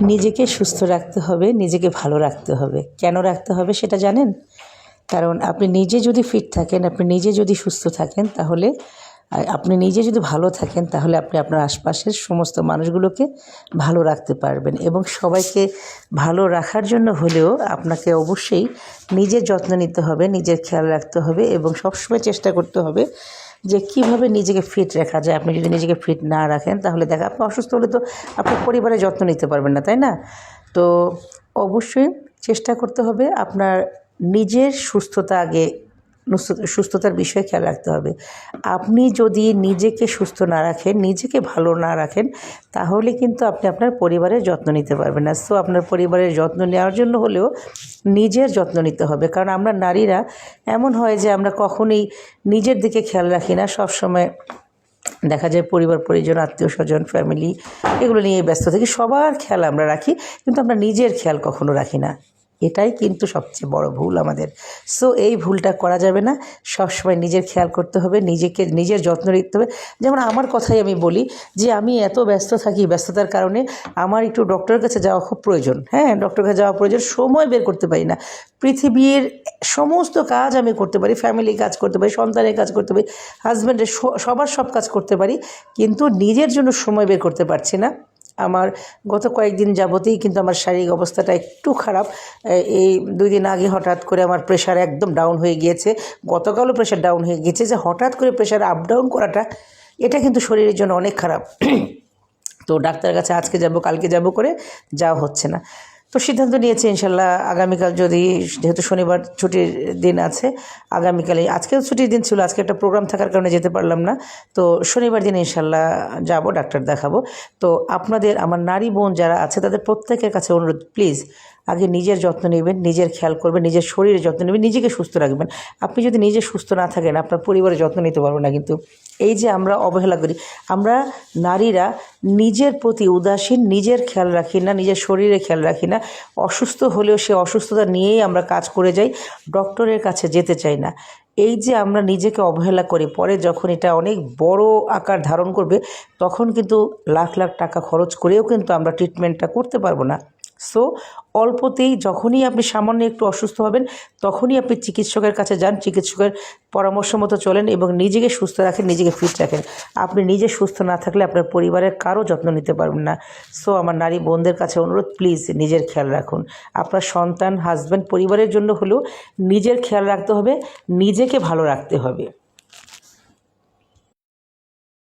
নিজেকে সুস্থ রাখতে হবে, নিজেকে ভালো রাখতে হবে। কেন রাখতে হবে সেটা জানেন? কারণ আপনি নিজে যদি ফিট থাকেন, আপনি নিজে যদি সুস্থ থাকেন, তাহলে আপনি নিজে যদি ভালো থাকেন, তাহলে আপনি আপনার আশপাশের সমস্ত মানুষগুলোকে ভালো রাখতে পারবেন এবং সবাইকে ভালো রাখার জন্য হলেও আপনাকে অবশ্যই নিজের যত্ন নিতে হবে, নিজের খেয়াল রাখতে হবে এবং সবসময় চেষ্টা করতে হবে যে কীভাবে নিজেকে ফিট রাখা যায়। আপনি যদি নিজেকে ফিট না রাখেন, তাহলে দেখা, আপনি অসুস্থ হলে তো আপনার পরিবারের যত্ন নিতে পারবেন না, তাই না? তো অবশ্যই চেষ্টা করতে হবে আপনার নিজের সুস্থতা আগে সুস্থতার বিষয়ে খেয়াল রাখতে হবে। আপনি যদি নিজেকে সুস্থ না রাখেন, নিজেকে ভালো না রাখেন, তাহলে কিন্তু আপনি আপনার পরিবারের যত্ন নিতে পারবেন না। সো আপনার পরিবারের যত্ন নেওয়ার জন্য হলেও নিজের যত্ন নিতে হবে। কারণ আমরা নারীরা, এমন হয় যে আমরা কখনোই নিজের দিকে খেয়াল রাখি না। সবসময় দেখা যায় পরিবার, পরিজন আত্মীয় স্বজন ফ্যামিলি এগুলো নিয়ে ব্যস্ত থাকি। সবার খেয়াল আমরা রাখি, কিন্তু আমরা নিজের খেয়াল কখনো রাখি না। এটাই কিন্তু সবচেয়ে বড় ভুল আমাদের। সো এই ভুলটা করা যাবে না। সবসময় নিজের খেয়াল করতে হবে, নিজেকে, নিজের যত্ন নিতে হবে। যেমন আমার কথাই আমি বলি যে, আমি এত ব্যস্ত থাকি ব্যস্ততার কারণে আমার একটু ডক্টরের কাছে যাওয়া খুব প্রয়োজন। হ্যাঁ ডক্টরের কাছে যাওয়া প্রয়োজন, সময় বের করতে পারি না। পৃথিবীর সমস্ত কাজ আমি করতে পারি ফ্যামিলি কাজ করতে পারি, সন্তানের কাজ করতে পারি হাজব্যান্ডের সবার সব কাজ করতে পারি, কিন্তু নিজের জন্য সময় বের করতে পারছি না। আমার গত কয়েকদিন যাবতেই কিন্তু আমার শারীরিক অবস্থাটা একটু খারাপ। এই দুই দিন আগে হঠাৎ করে আমার প্রেশার একদম ডাউন হয়ে গিয়েছে। গতকালও প্রেশার ডাউন হয়ে গিয়েছে যে হঠাৎ করে প্রেশার আপ ডাউন করাটা, এটা কিন্তু শরীরের জন্য অনেক খারাপ। তো ডাক্তারের কাছে আজকে যাব, কালকে যাব করে যাওয়া হচ্ছে না। তো সিদ্ধান্ত নিয়েছে, ইনশাল্লাহ আগামীকাল যদি, যেহেতু শনিবার ছুটির দিন আছে, আগামীকালে, আজকেও ছুটির দিন ছিল, আজকে একটা প্রোগ্রাম থাকার কারণে যেতে পারলাম না। তো শনিবার দিন ইনশাল্লাহ যাব, ডাক্তার দেখাবো। তো আপনাদের, আমার নারী বোন যারা আছে, তাদের প্রত্যেকের কাছে অনুরোধ প্লিজ আগে নিজের যত্ন নেবেন, নিজের খেয়াল করবেন, নিজের শরীরের যত্ন নেবেন, নিজেকে সুস্থ রাখবেন। আপনি যদি নিজে সুস্থ না থাকেন, আপনার পরিবারের যত্ন নিতে পারবেন না কিন্তু। এই যে আমরা অবহেলা করি, আমরা নারীরা নিজের প্রতি উদাসীন, নিজের খেয়াল রাখি না, নিজের শরীরে খেয়াল রাখি না। অসুস্থ হলেও সে অসুস্থতা নিয়েই আমরা কাজ করে যাই, ডক্টরের কাছে যেতে চাই না। এই যে আমরা নিজেকে অবহেলা করি, পরে যখন এটা অনেক বড় আকার ধারণ করবে, তখন কিন্তু লাখ লাখ টাকা খরচ করেও কিন্তু আমরা ট্রিটমেন্টটা করতে পারব না। সো অল্পতেই যখনই আপনি সামান্য একটু অসুস্থ হবেন, তখনই আপনি চিকিৎসকের কাছে যান, চিকিৎসকের পরামর্শ মতো চলেন এবং নিজেকে সুস্থ রাখেন, নিজেকে ফিট রাখেন। আপনি নিজে সুস্থ না থাকলে আপনার পরিবারের কারও যত্ন নিতে পারবেন না। সো আমার নারী বোনদের কাছে অনুরোধ প্লিজ নিজের খেয়াল রাখুন। আপনার সন্তান হাজব্যান্ড পরিবারের জন্য হলেও নিজের খেয়াল রাখতে হবে, নিজেকে ভালো রাখতে হবে।